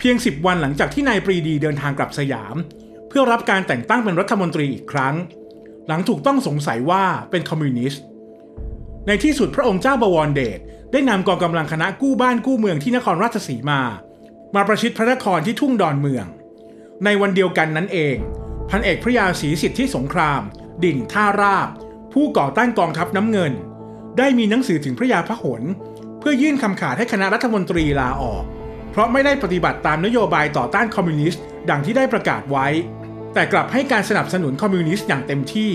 เพียง 10 วันหลังจากที่นายปรีดีเดินทางกลับสยาม เพื่อรับการแต่งตั้งเป็นรัฐมนตรีอีกครั้ง หลังถูกต้องสงสัยว่าเป็นคอมมิวนิสต์ ในที่สุดพระองค์เจ้าบวรเดชได้นำกองกำลังคณะกู้บ้านกู้เมืองที่นครราชสีมา มาประชิดพระนครที่ทุ่งดอนเมือง ในวันเดียวกันนั้นเอง พันเอกพระยาศรีสิทธิสงคราม ดิ่งท่าราบ ผู้ก่อตั้งกองทัพน้ำเงิน ได้มีหนังสือถึงพระยาพหลเพื่อยื่นคำขาดให้คณะรัฐมนตรีลาออก ราะไม่ได้ปฏิบัติตามนโยบายต่อต้านคอมมิวนิสต์ดังที่ได้ประกาศไว้ แต่กลับให้การสนับสนุนคอมมิวนิสต์อย่างเต็มที่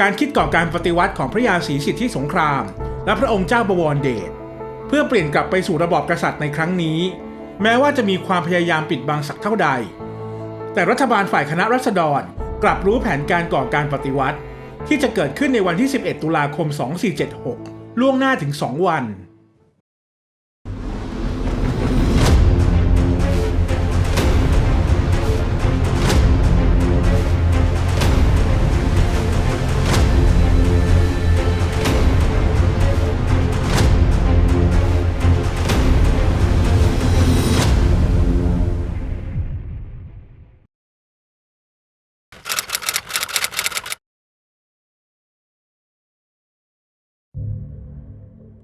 การคิดก่อการปฏิวัติของพระยาศรีสิทธิสงคราม และพระองค์เจ้าบวรเดชเพื่อเปลี่ยนกลับไปสู่ระบอบกษัตริย์ในครั้งนี้ แม้ว่าจะมีความพยายามปิดบังสักเท่าใด แต่รัฐบาลฝ่ายคณะรัษฎรกลับรู้แผนการก่อการปฏิวัติ ที่จะเกิดขึ้นในวันที่ 11 ตุลาคม 2476 ล่วงหน้าถึง 2 วัน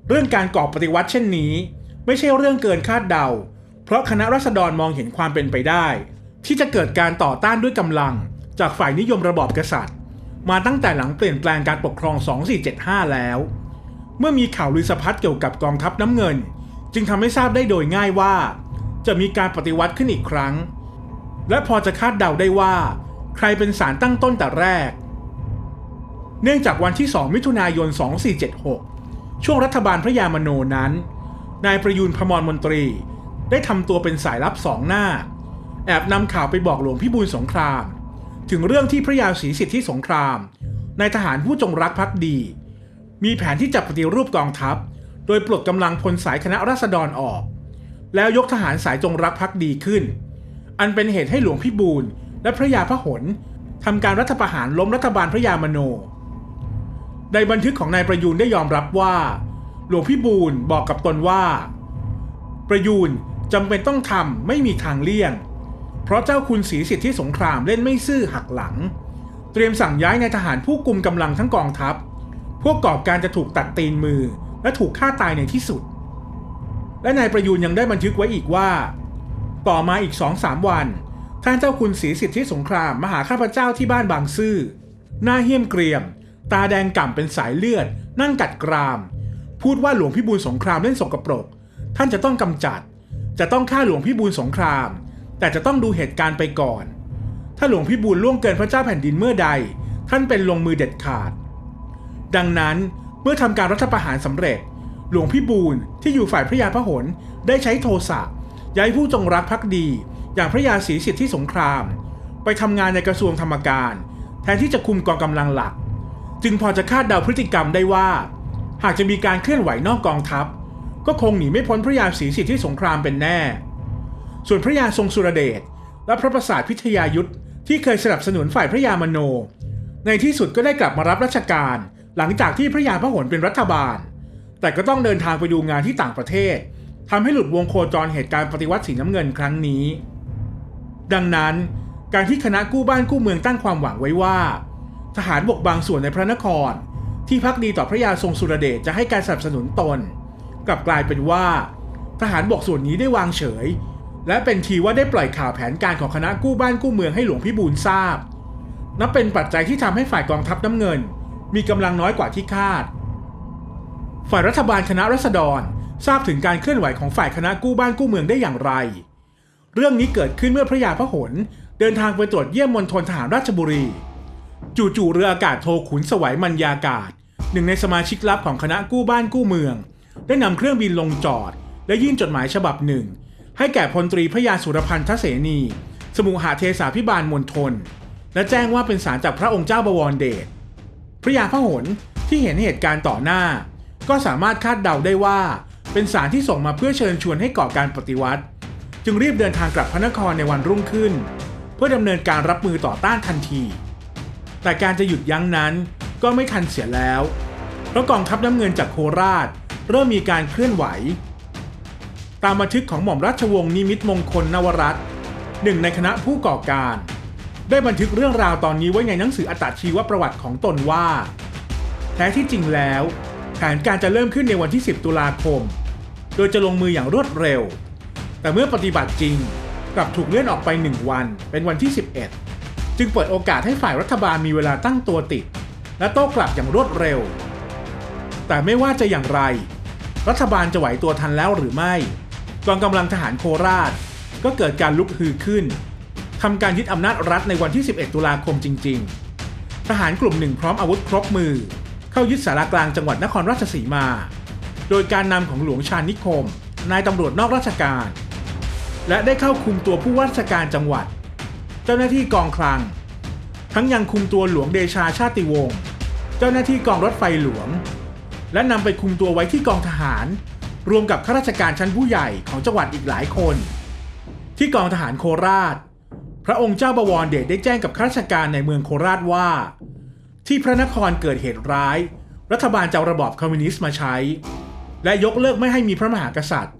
เรื่องการก่อปฏิวัติเช่นนี้ ไม่ใช่เรื่องเกินคาดเดา เพราะคณะรัษฎรมองเห็นความเป็นไปได้ ที่จะเกิดการต่อต้านด้วยกำลัง จากฝ่ายนิยมระบอบกษัตริย์ มาตั้งแต่หลังเปลี่ยนแปลงการปกครอง 2475 แล้ว เมื่อมีข่าวลือสะพัดเกี่ยวกับกองทัพน้ำเงิน จึงทำให้ทราบได้โดยง่ายว่า จะมีการปฏิวัติขึ้นอีกครั้ง และพอจะคาดเดาได้ว่า ใครเป็นสารตั้งต้นแต่แรก เนื่องจากวันที่ 2 มิถุนายน 2476 ช่วงรัฐบาลพระยามโนนั้น นายประยูนพมรมนตรี ได้ทำตัวเป็นสายลับสองหน้า แอบนำข่าวไปบอกหลวงพิบูลสงคราม ถึงเรื่องที่พระยาศรีสิทธิสงครามนายทหารผู้จงรักภักดี มีแผนที่จะปฏิรูปกองทัพ โดยปลดกำลังพลสายคณะราษฎรออก แล้วยกทหารสายจงรักภักดีขึ้น อันเป็นเหตุให้หลวงพิบูลและพระยาพหลทำการรัฐประหารล้มรัฐบาลพระยามโน ในบันทึกของนายประยูนได้ยอมรับว่า หลวงพี่บูลบอกกับตนว่า ประยูนจำเป็นต้องทำไม่มีทางเลี่ยง เพราะเจ้าคุณศรีสิทธิสงครามเล่นไม่ซื่อหักหลัง เตรียมสั่งย้ายนายทหารผู้กุมกำลังทั้งกองทัพ พวกก่อการจะถูกตัดตีนมือและถูกฆ่าตายในที่สุด และนายประยูนยังได้บันทึกไว้อีกว่า ต่อมาอีกสองสามวันท่านเจ้าคุณศรีสิทธิสงครามมาหาข้าพเจ้าที่บ้านบางซื่อหน้าเหี้ยมเกรียม ตาแดงก่ำเป็นสายเลือด นั่งกัดกราม พูดว่าหลวงพิบูลสงครามเล่นสกปรก ท่านจะต้องกำจัด จะต้องฆ่าหลวงพิบูลสงคราม แต่จะต้องดูเหตุการณ์ไปก่อน ถ้าหลวงพิบูลล่วงเกินพระเจ้าแผ่นดินเมื่อใด ท่านเป็นลงมือเด็ดขาด ดังนั้นเมื่อทำการรัฐประหารสำเร็จ หลวงพิบูลที่อยู่ฝ่ายพระยาพหลได้ใช้โทสะย้ายผู้จงรักภักดี อย่างพระยาศรีสิทธิสงคราม ไปทำงานในกระทรวงธรรมการ แทนที่จะคุมกองกำลังหลัก จึงพอจะคาดเดาพฤติกรรมได้ว่า หากจะมีการเคลื่อนไหวนอกกองทัพ ก็คงหนีไม่พ้นพระยาศรีสิทธิสงครามเป็นแน่ ส่วนพระยาทรงสุรเดชและพระประสาทพิทยายุทธที่เคยสนับสนุนฝ่ายพระยามโน ในที่สุดก็ได้กลับมารับราชการหลังจากที่พระยาพระหลเป็นรัฐบาล แต่ก็ต้องเดินทางไปดูงานที่ต่างประเทศทำให้หลุดวงโคจรเหตุการณ์ปฏิวัติสีน้ำเงินครั้งนี้ ดังนั้นการที่คณะกู้บ้านกู้เมืองตั้งความหวังไว้ว่า ทหารบกบางส่วนในพระนคร ที่พักดีต่อพระยาทรงสุรเดชจะให้การสนับสนุนตน กลับกลายเป็นว่า ทหารบกส่วนนี้ได้วางเฉย และเป็นทีว่าได้ปล่อยข่าวแผนการของคณะกู้บ้านกู้เมืองให้หลวงพิบูลทราบ นับเป็นปัจจัยที่ทำให้ฝ่ายกองทัพน้ำเงิน มีกำลังน้อยกว่าที่คาด ฝ่ายรัฐบาลคณะรัษฎรทราบถึงการเคลื่อนไหวของฝ่ายคณะกู้บ้านกู้เมืองได้อย่างไร เรื่องนี้เกิดขึ้นเมื่อพระยาพระหลเดินทางไปตรวจเยี่ยมมณฑลทหารราชบุรี จู่ๆเรืออากาศโทขุนสวัยมัญญากาศ หนึ่งในสมาชิกลับของคณะกู้บ้านกู้เมือง ได้นำเครื่องบินลงจอด และยื่นจดหมายฉบับหนึ่ง ให้แก่พลตรีพระยาสุรพันธ์ทเสนี สมุหาเทสาพิบาลมณฑลและแจ้งว่าเป็นสารจากพระองค์เจ้าบวรเดชพระยาพหลที่เห็นเหตุการณ์ต่อหน้า ก็สามารถคาดเดาได้ว่าเป็นสารที่ส่งมาเพื่อเชิญชวนให้ก่อการปฏิวัติ จึงรีบเดินทางกลับพระนครในวันรุ่งขึ้น เพื่อดำเนินการรับมือต่อต้านทันที แต่การจะหยุดยั้งนั้นก็ไม่ทันเสียแล้ว เพราะกองทัพน้ำเงินจากโคราช เริ่มมีการเคลื่อนไหว ตามบันทึกของหม่อมราชวงศ์นิมิตมงคลนวรัตน์หนึ่งในคณะผู้ก่อการ ได้บันทึกเรื่องราวตอนนี้ไว้ในหนังสืออัตชีวประวัติของตนว่าแท้ที่จริงแล้วแผนการจะเริ่มขึ้นในวันที่ 10 ตุลาคม โดยจะลงมืออย่างรวดเร็ว แต่เมื่อปฏิบัติจริงกลับถูกเลื่อนออกไป 1 วันเป็นวันที่ 11 จึงเปิดโอกาสให้ฝ่ายรัฐบาลมีเวลาตั้งตัวติด และโต้กลับอย่างรวดเร็ว แต่ไม่ว่าจะอย่างไร รัฐบาลจะไหวตัวทันแล้วหรือไม่กองกำลังทหารโคราช ก็เกิดการลุกฮือขึ้นทำการยึดอำนาจรัฐในวันที่ 11 ตุลาคมจริง ๆ ทหารกลุ่มหนึ่งพร้อมอาวุธครบมือ เข้ายึดสารากลางจังหวัดนครราชสีมา โดยการนำของหลวงชาญนิคม นายตำรวจนอกราชการ และได้เข้าคุมตัวผู้ว่าราชการจังหวัด เจ้าหน้าที่กองคลัง ทั้งยังคุมตัวหลวงเดชาชาติวงศ์เจ้าหน้าที่กองรถไฟหลวง และนำไปคุมตัวไว้ที่กองทหาร รวมกับข้าราชการชั้นผู้ใหญ่ของจังหวัดอีกหลายคน ที่กองทหารโคราช พระองค์เจ้าบวรเดชได้แจ้งกับข้าราชการในเมืองโคราชว่า ที่พระนครเกิดเหตุร้าย รัฐบาลจะระบอบคอมมิวนิสต์มาใช้ และยกเลิกไม่ให้มีพระมหากษัตริย์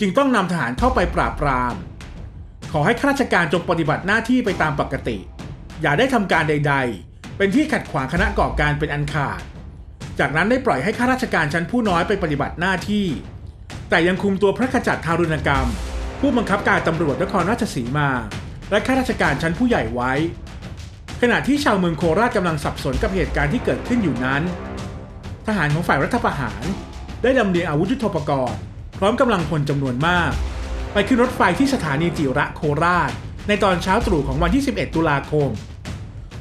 จึงต้องนำทหารเข้าไปปราบปราม ขอให้ข้าราชการจงปฏิบัติหน้าที่ไปตามปกติ อย่าได้ทำการใด ๆ เป็นที่ขัดขวางคณะก่อการเป็นอันขาด จากนั้นได้ปล่อยให้ข้าราชการชั้นผู้น้อยไปปฏิบัติหน้าที่ แต่ยังคุมตัวพระขจัดทารุณกรรม ผู้บังคับการตำรวจนครราชสีมา และข้าราชการชั้นผู้ใหญ่ไว้ ขณะที่ชาวเมืองโคราชกำลังสับสนกับเหตุการณ์ที่เกิดขึ้นอยู่นั้น ทหารของฝ่ายรัฐประหาร ได้ลำเลียงอาวุธยุทโธปกรณ์ พร้อมกำลังพลจำนวนมาก ไปขึ้นรถไฟที่สถานีจิระโคราช ในตอนเช้าตรู่ของวันที่ 11 ตุลาคม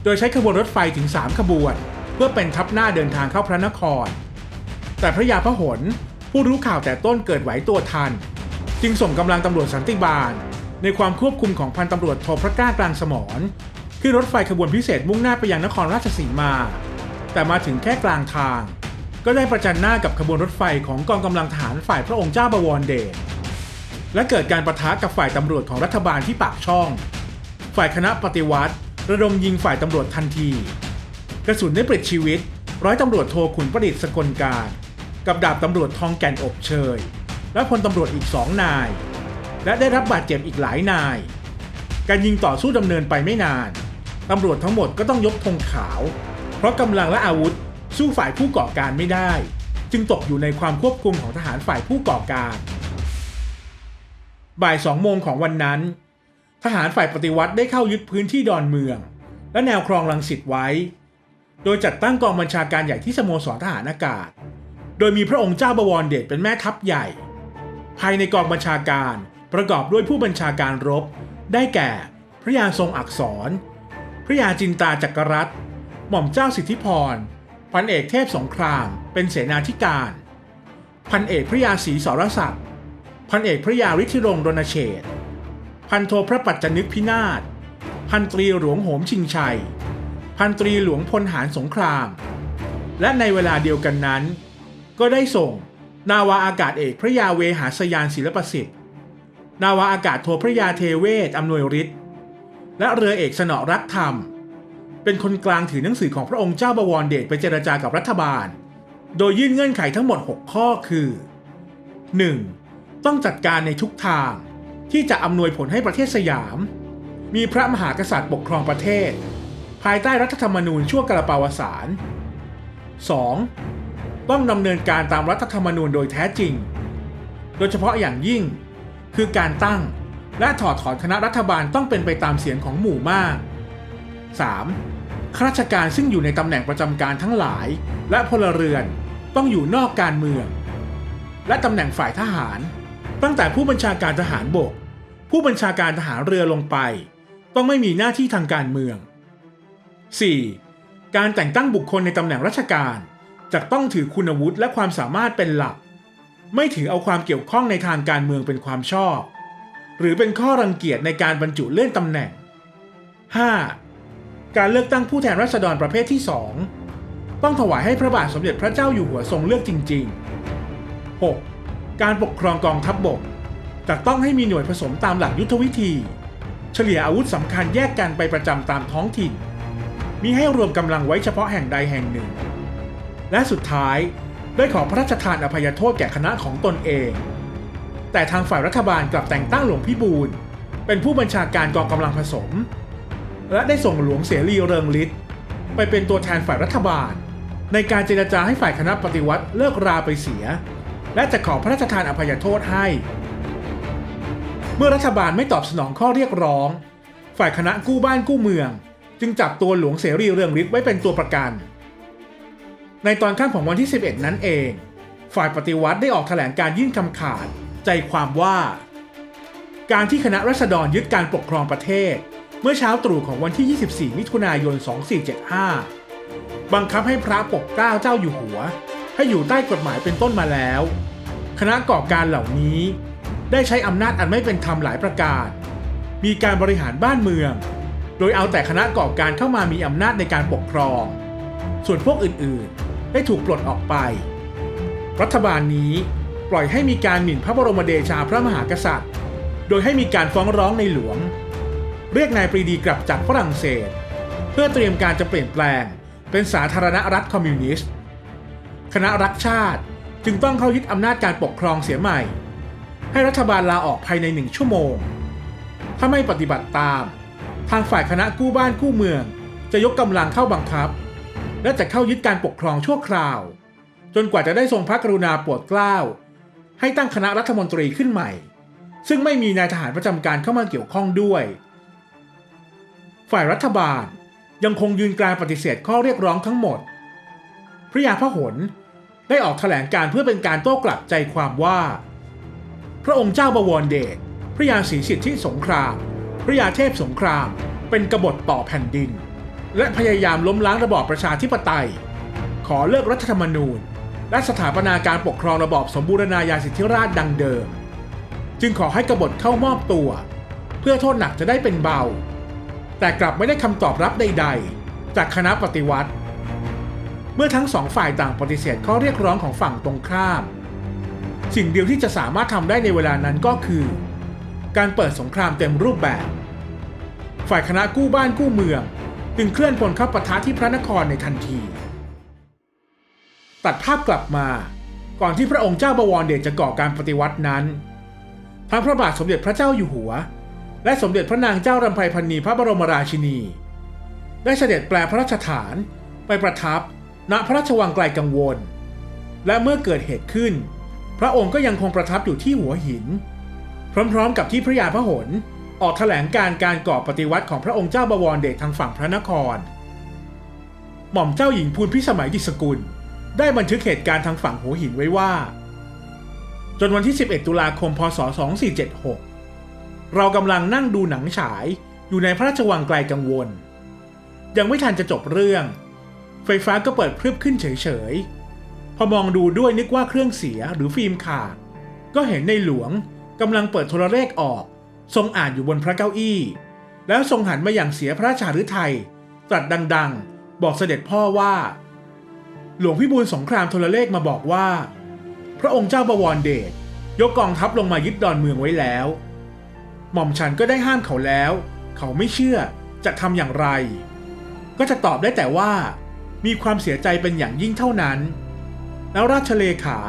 โดยใช้ขบวนรถไฟถึง 3 ขบวน เพื่อเป็นทัพหน้าเดินทางเข้าพระนคร แต่พระยาพหลผู้รู้ข่าวแต่ต้นเกิดไหวตัวทัน จึงส่งกำลังตำรวจสันติบาล ในความควบคุมของพันตำรวจโทพระก้ากลางสมรขึ้นรถไฟขบวนพิเศษมุ่งหน้าไปยังนครราชสีมา แต่มาถึงแค่กลางทาง ก็ได้ประจันหน้ากับขบวนรถไฟของกองกำลังทหารฝ่ายพระองค์เจ้าบวรเดช และเกิดการประทะกับฝ่ายตำรวจของรัฐบาลที่ปากช่อง ฝ่ายคณะปฏิวัติ ระดมยิงฝ่ายตำรวจทันที กระสุนได้ปลิดชีวิต ร้อยตำรวจโทขุนประดิษฐ์สกลการ กับดาบตำรวจทองแก่นอบเชย และพลตำรวจอีกสองนาย และได้รับบาดเจ็บอีกหลายนาย การยิงต่อสู้ดำเนินไปไม่นานตำรวจทั้งหมดก็ต้องยกธงขาว เพราะกำลังและอาวุธสู้ฝ่ายผู้ก่อการไม่ได้ จึงตกอยู่ในความควบคุมของทหารฝ่ายผู้ก่อการ บ่ายสองโมงของวันนั้น ทหารฝ่ายปฏิวัติได้เข้ายึดพื้นที่ดอนเมือง และแนวครองลังสิตไว้ โดยจัดตั้งกองบัญชาการใหญ่ที่สโมสรทหารอากาศ โดยมีพระองค์เจ้าบวรเดชเป็นแม่ทัพใหญ่ ภายในกองบัญชาการประกอบด้วยผู้บัญชาการรบ ได้แก่ พระยาทรงอักษร พระยาจินตาจักรรัตหม่อมเจ้าสิทธิพร พันเอกเทพสงคราม เป็นเสนาธิการ พันเอกพระยาศรีสรศักดิ พันเอกพระยาฤทธิรงค์รณเฉดพันโทพระปัจจนึกพินาศพันตรีหลวงโหมชิงชัย พันตรีหลวงพลหารสงคราม และในเวลาเดียวกันนั้น ก็ได้ส่งนาวาอากาศเอกพระยาเวหาสยานศิลปสิทธิ์ นาวาอากาศโทพระยาเทเวศอำนวยฤทธิ์และเรือเอกสนอรักธรรม เป็นคนกลางถือหนังสือของพระองค์เจ้าบวรเดชไปเจรจากับรัฐบาล โดยยื่นเงื่อนไขทั้งหมด 6 ข้อคือ 1. ต้องจัดการในทุกทาง ที่จะอำนวยผลให้ประเทศสยาม มีพระมหากษัตริย์ปกครองประเทศ ภายใต้รัฐธรรมนูญชั่วกระปาวสาร 2. ต้องดำเนินการตามรัฐธรรมนูญโดยแท้จริง โดยเฉพาะอย่างยิ่ง คือการตั้งและถอดถอนคณะรัฐบาลต้องเป็นไปตามเสียงของหมู่มาก 3. ข้าราชการซึ่งอยู่ในตำแหน่งประจำการทั้งหลาย และพลเรือนต้องอยู่นอกการเมือง และตำแหน่งฝ่ายทหาร ตั้งแต่ผู้บัญชาการทหารบก ผู้บัญชาการทหารเรือลงไป ต้องไม่มีหน้าที่ทางการเมือง 4. การแต่งตั้งบุคคลในตำแหน่งราชการจะต้องถือคุณวุฒิและความสามารถเป็นหลัก ไม่ถือเอาความเกี่ยวข้องในทางการเมืองเป็นความชอบ หรือเป็นข้อรังเกียจในการบรรจุเลื่อนตำแหน่ง 5. การเลือกตั้งผู้แทนราษฎรประเภทที่ 2 ต้องถวายให้พระบาทสมเด็จพระเจ้าอยู่หัวทรงเลือกจริง ๆ 6. การปกครองกองทัพบบกจะต้องให้มีหน่วยผสมตามหลักยุทธวิธี เฉลี่ยอาวุธสำคัญแยกกันไปประจำตามท้องถิ่นมีให้รวมกำลังไว้เฉพาะแห่งใดแห่งหนึ่ง และสุดท้ายได้ขอพระราชทานอภัยโทษแก่คณะของตนเอง แต่ทางฝ่ายรัฐบาลกลับแต่งตั้งหลวงพี่บูลเป็นผู้บัญชาการกองกำลังผสม และได้ส่งหลวงเสรีเริงฤทธิ์ไปเป็นตัวแทนฝ่ายรัฐบาล ในการเจรจาให้ฝ่ายคณะปฏิวัติเลิกราไปเสีย และจะขอพระราชทานอภัยโทษให้ เมื่อรัฐบาลไม่ตอบสนองข้อเรียกร้อง ฝ่ายคณะกู้บ้านกู้เมือง จึงจับตัวหลวงเสรีเรืองฤทธิ์ไว้เป็นตัวประกัน ในตอนค่ำของวันที่ 11 นั้นเอง ฝ่ายปฏิวัติได้ออกแถลงการยื่นคำขาด ใจความว่า การที่คณะรัษฎรยึดการปกครองประเทศ เมื่อเช้าตรู่ของวันที่ 24 มิถุนายน 2475 บังคับให้พระปกเกล้าเจ้าอยู่หัว ให้อยู่ใต้กฎหมายเป็นต้นมาแล้ว คณะก่อการเหล่านี้ ได้ใช้อำนาจอันไม่เป็นธรรมหลายประการ มีการบริหารบ้านเมือง โดยเอาแต่คณะก่อการเข้ามามีอำนาจในการปกครอง ส่วนพวกอื่นๆ ได้ถูกปลดออกไป รัฐบาลนี้ปล่อยให้มีการหมิ่นพระบรมเดชาพระมหากษัตริย์ โดยให้มีการฟ้องร้องในหลวง เรียกนายปรีดีกลับจากฝรั่งเศส เพื่อเตรียมการจะเปลี่ยนแปลงเป็นสาธารณรัฐคอมมิวนิสต์ คณะรักชาติ จึงต้องเข้ายึดอำนาจการปกครองเสียใหม่ ให้รัฐบาลลาออกภายในหนึ่งชั่วโมง ถ้าไม่ปฏิบัติตาม ทางฝ่ายคณะกู้บ้านกู้เมือง จะยกกำลังเข้าบังคับ และจะเข้ายึดการปกครองชั่วคราว จนกว่าจะได้ทรงพระกรุณาโปรดเกล้า ให้ตั้งคณะรัฐมนตรีขึ้นใหม่ ซึ่งไม่มีนายทหารประจำการเข้ามาเกี่ยวข้องด้วย ฝ่ายรัฐบาลยังคงยืนกรานปฏิเสธข้อเรียกร้องทั้งหมด พระยาพหล ได้ออกแถลงการเพื่อเป็นการโต้กลับใจความว่า พระองค์เจ้าบวรเดชพระยาศรีสิทธิสงคราม พระยาเทพสงคราม เป็นกบฏต่อแผ่นดิน และพยายามล้มล้างระบอบประชาธิปไตย ขอเลิกรัฐธรรมนูญ และสถาปนาการปกครองระบอบสมบูรณาญาสิทธิราชดังเดิม จึงขอให้กบฏเข้ามอบตัว เพื่อโทษหนักจะได้เป็นเบา แต่กลับไม่ได้คำตอบรับใด ๆ จากคณะปฏิวัติ เมื่อทั้งสองฝ่ายต่างปฏิเสธข้อเรียกร้องของฝั่งตรงข้าม สิ่งเดียวที่จะสามารถทำได้ในเวลานั้นก็คือ การเปิดสงครามเต็มรูปแบบ ฝ่ายคณะกู้บ้านกู้เมืองจึงเคลื่อนพลเข้าปะทะที่พระนครในทันที ตัดภาพกลับมา ก่อนที่พระองค์เจ้าบวรเดชจะก่อการปฏิวัตินั้นทั้งพระบาทสมเด็จพระเจ้าอยู่หัว และสมเด็จพระนางเจ้ารำไพพันนีพระบรมราชินี ได้เสด็จแปลพระราชฐานไปประทับ ณพระราชวังไกลกังวล และเมื่อเกิดเหตุขึ้น พระองค์ก็ยังคงประทับอยู่ที่หัวหิน พร้อมๆ กับที่พระยาพหลออกแถลงการการก่อปฏิวัติของพระองค์เจ้าบวรเดชทางฝั่งพระนคร หม่อมเจ้าหญิงพูนพิสมัยดิสกุล ได้บันทึกเหตุการณ์ทางฝั่งหัวหินไว้ว่า จนวันที่ 11 ตุลาคม พศ 2476 เรากำลังนั่งดูหนังฉายอยู่ในพระราชวังไกลกังวล ยังไม่ทันจะจบเรื่อง ไฟฟ้าก็เปิดพรึบขึ้นเฉยๆ พอมองดูด้วยนึกว่าเครื่องเสียหรือฟิล์มขาด ก็เห็นในหลวงกำลังเปิดโทรเลขออก ทรงอ่านอยู่บนพระเก้าอี้ แล้วทรงหันมาอย่างเสียพระราชาฤทัยตรัสดังๆ บอกเสด็จพ่อว่า หลวงพิบูลสงครามโทรเลขมาบอกว่า พระองค์เจ้าบวรเดชยกกองทัพลงมายึดดอนเมืองไว้แล้ว หม่อมฉันก็ได้ห้ามเขาแล้ว เขาไม่เชื่อจะทำอย่างไร ก็จะตอบได้แต่ว่า มีความเสียใจเป็นอย่างยิ่งเท่านั้น แล้วราชเลขา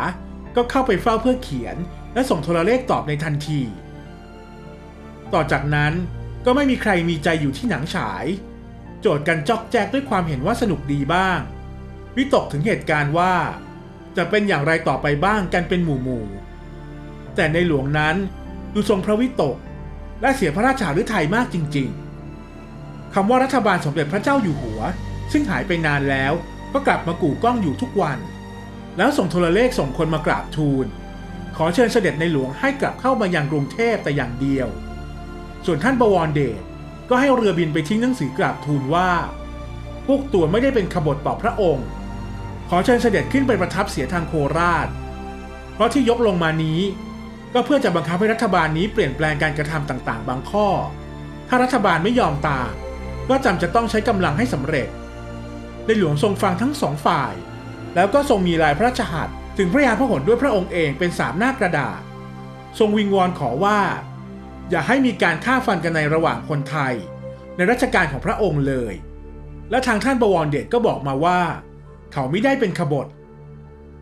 ก็เข้าไปเฝ้าเพื่อเขียนและส่งโทรเลขตอบในทันที ต่อจากนั้นก็ไม่มีใครมีใจอยู่ที่หนังฉาย โจทย์กันจอกแจกด้วยความเห็นว่าสนุกดีบ้าง วิตกถึงเหตุการณ์ว่า จะเป็นอย่างไรต่อไปบ้างกันเป็นหมู่หมู่ๆแต่ในหลวงนั้นดูทรงพระวิตก และเสียพระราชาฤทัยมากจริง ๆคำว่ารัฐบาลสมเด็จพระเจ้าอยู่หัว ซึ่งหายไปนานแล้วก็กลับมากู่กล้องอยู่ทุกวัน แล้วส่งโทรเลขส่งคนมากราบทูล ขอเชิญเสด็จในหลวงให้กลับเข้ามายังกรุงเทพแต่อย่างเดียว ส่วนท่านบวรเดชก็ให้เรือบินไปทิ้งหนังสือกราบทูลว่า พวกตัวไม่ได้เป็นขบฏต่อพระองค์ ขอเชิญเสด็จขึ้นไปประทับเสียทางโคราช เพราะที่ยกลงมานี้ ก็เพื่อจะบังคับให้รัฐบาลนี้เปลี่ยนแปลงการกระทำต่างๆ บางข้อ ถ้ารัฐบาลไม่ยอมตามก็จำจะต้องใช้กำลังให้สำเร็จ ในหลวงทรงฟังทั้งสองฝ่าย แล้วก็ทรงมีลายพระราชหัตถ์ถึงพระยาพหลด้วยพระองค์เองเป็นสามหน้ากระดาษ ทรงวิงวอนขอว่า อย่าให้มีการฆ่าฟันกันในระหว่างคนไทย ในรัชกาลของพระองค์เลย และทางท่านบวรเดชก็บอกมาว่า เขาไม่ได้เป็นขบฏ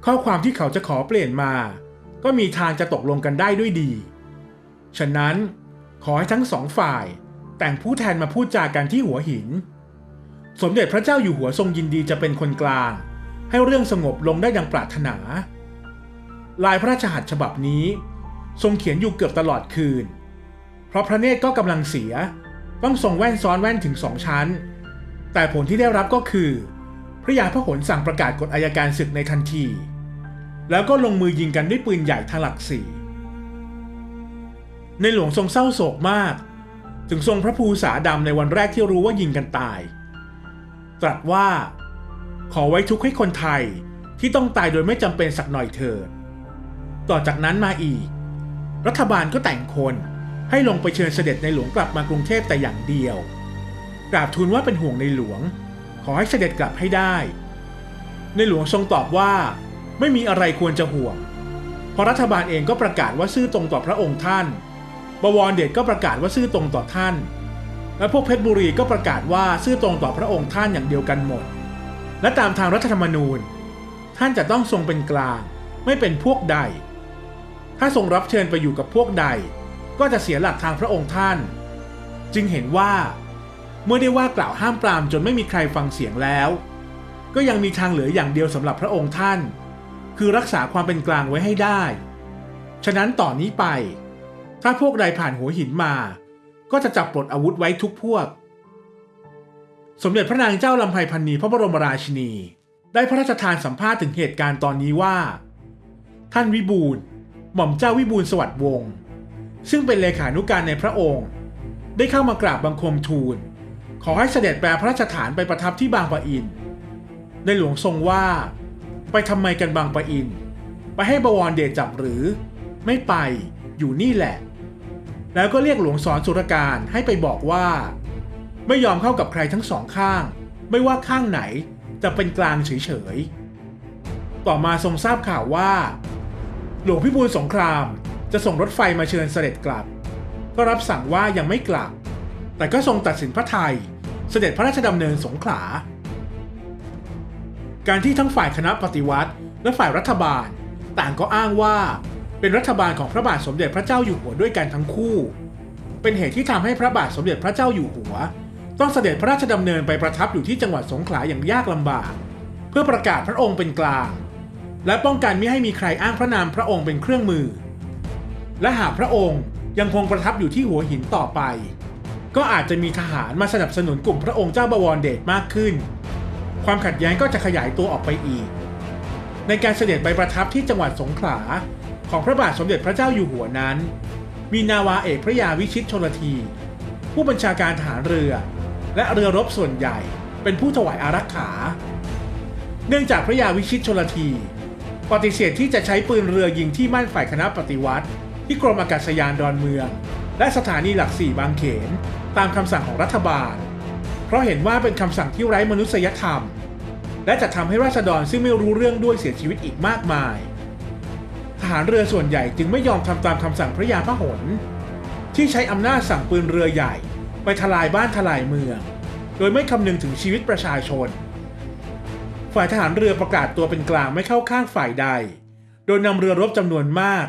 ข้อความที่เขาจะขอเปลี่ยนมา ก็มีทางจะตกลงกันได้ด้วยดี ฉะนั้นขอให้ทั้งสองฝ่ายแต่งผู้แทนมาพูดจากันที่หัวหิน สมเด็จพระเจ้าอยู่หัวทรงยินดีจะเป็นคนกลาง ให้เรื่องสงบลงได้ดังปรารถนา ลายพระราชหัตถ์ฉบับนี้ ทรงเขียนอยู่เกือบตลอดคืน เพราะพระเนตรก็กำลังเสีย ต้องทรงแว่นซ้อนแว่นถึงสองชั้น แต่ผลที่ได้รับก็คือ พระยาพระหลสั่งประกาศกฎอายการศึกในทันที แล้วก็ลงมือยิงกันด้วยปืนใหญ่ทางหลักสี่ในหลวงทรงเศร้าโศกมาก ถึงทรงพระภูษาดำในวันแรกที่รู้ว่ายิงกันตาย ตรัสว่า ขอไว้ทุกข์ให้คนไทยที่ต้องตายโดยไม่จำเป็นสักหน่อยเถิด ต่อจากนั้นมาอีก รัฐบาลก็แต่งคนให้ลงไปเชิญเสด็จในหลวงกลับมากรุงเทพแต่อย่างเดียว กราบทูลว่าเป็นห่วงในหลวง ขอให้เสด็จกลับให้ได้ ในหลวงทรงตอบว่าไม่มีอะไรควรจะห่วง เพราะรัฐบาลเองก็ประกาศว่าซื่อตรงต่อพระองค์ท่าน บวรเดชก็ประกาศว่าซื่อตรงต่อท่าน และพวกเพชรบุรีก็ประกาศว่าซื่อตรงต่อพระองค์ท่านอย่างเดียวกันหมด และตามทางรัฐธรรมนูญ ท่านจะต้องทรงเป็นกลาง ไม่เป็นพวกใด ถ้าทรงรับเชิญไปอยู่กับพวกใด ก็จะเสียหลักทางพระองค์ท่าน จึงเห็นว่า เมื่อได้ว่ากล่าวห้ามปรามจนไม่มีใครฟังเสียงแล้ว ก็ยังมีทางเหลืออย่างเดียวสำหรับพระองค์ท่าน คือรักษาความเป็นกลางไว้ให้ได้ ฉะนั้นต่อนนี้ไป ถ้าพวกใดผ่านหัวหินมา ก็จะจับปลดอาวุธไว้ทุกพวก สมเด็จพระนางเจ้าลำไพพันนีพระบรมราชินี ได้พระราชทานสัมภาษณ์ถึงเหตุการณ์ตอนนี้ว่า ท่านวิบูลหม่อมเจ้าวิบูลสวัสดิ์วงศ์ซึ่งเป็นเลขานุการในพระองค์ ได้เข้ามากราบบังคมทูล ขอให้เสด็จแปรพระราชฐานไปประทับที่บางปะอิน ในหลวงทรงว่า ไปทำไมกันบางปะอิน ไปให้บวรเดชจับหรือ ไม่ไปอยู่นี่แหละ แล้วก็เรียกหลวงสอนสุรการให้ไปบอกว่า ไม่ยอมเข้ากับใครทั้งสองข้าง ไม่ว่าข้างไหนจะเป็นกลางเฉยๆ ต่อมาทรงทราบข่าวว่า หลวงพิบูลสงครามจะส่งรถไฟมาเชิญเสด็จกลับ ก็รับสั่งว่ายังไม่กลับ แต่ก็ทรงตัดสินพระไทย เสด็จพระราชดำเนินสงขลา การที่ทั้งฝ่ายคณะปฏิวัติและฝ่ายรัฐบาล ต่างก็อ้างว่า เป็นรัฐบาลของพระบาทสมเด็จพระเจ้าอยู่หัวด้วยกันทั้งคู่ เป็นเหตุที่ทำให้พระบาทสมเด็จพระเจ้าอยู่หัว ต้องเสด็จพระราชดำเนินไปประทับอยู่ที่จังหวัดสงขลาอย่างยากลำบาก เพื่อประกาศพระองค์เป็นกลาง และป้องกันไม่ให้มีใครอ้างพระนามพระองค์เป็นเครื่องมือ และหากพระองค์ยังคงประทับอยู่ที่หัวหินต่อไป ก็อาจจะมีทหารมาสนับสนุนกลุ่มพระองค์เจ้าบวรเดชมากขึ้น ความขัดแย้งก็จะขยายตัวออกไปอีก ในการเสด็จไปประทับที่จังหวัดสงขลา ของพระบาทสมเด็จพระเจ้าอยู่หัวนั้น มีนาวาเอกพระยาวิชิตชนที ผู้บัญชาการทหารเรือ และเรือรบส่วนใหญ่เป็นผู้ถวายอารักขา เนื่องจากพระยาวิชิตชนทีปฏิเสธที่จะใช้ปืนเรือยิงที่มั่นฝ่ายคณะปฏิวัติ ที่กรมอากาศยานดอนเมือง และสถานีหลักสี่บางเขน ตามคำสั่งของรัฐบาล เพราะเห็นว่าเป็นคำสั่งที่ไร้มนุษยธรรม และจะทำให้ราษฎรซึ่งไม่รู้เรื่องด้วยเสียชีวิตอีกมากมาย ทหารเรือส่วนใหญ่จึงไม่ยอมทำตามคำสั่งพระยาพหลที่ใช้อำนาจสั่งปืนเรือใหญ่ ไปทลายบ้านทลายเมือง โดยไม่คำนึงถึงชีวิตประชาชน ฝ่ายทหารเรือประกาศตัวเป็นกลางไม่เข้าข้างฝ่ายใด โดยนำเรือรบจำนวนมาก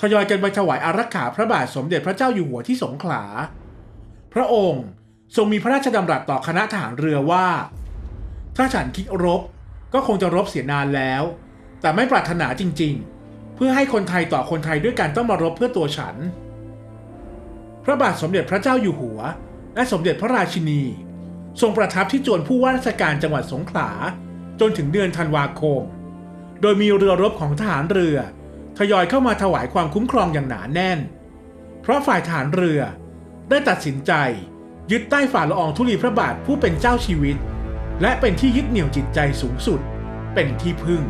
ทยอยกันไปถวายอารักขาพระบาทสมเด็จพระเจ้าอยู่หัวที่สงขลา พระองค์ทรงมีพระราชดำรัสต่อคณะทหารเรือว่า ถ้าฉันคิดรบก็คงจะรบเสียนานแล้ว แต่ไม่ปรารถนาจริง ๆ เพื่อให้คนไทยต่อคนไทยด้วยกันต้องมารบเพื่อตัวฉัน พระบาทสมเด็จพระเจ้าอยู่หัว และสมเด็จพระราชินี ทรงประทับที่จวนผู้ว่าราชการจังหวัดสงขลา จนถึงเดือนธันวาคม โดยมีเรือรบของทหารเรือ ทยอยเข้ามาถวายความคุ้มครองอย่างหนาแน่น เพราะฝ่ายทหารเรือได้ตัดสินใจ ยึดใต้ฝ่าละอองธุลีพระบาทผู้เป็นเจ้าชีวิต และเป็นที่ยึดเหนี่ยวจิตใจสูงสุด เป็นที่พึ่ง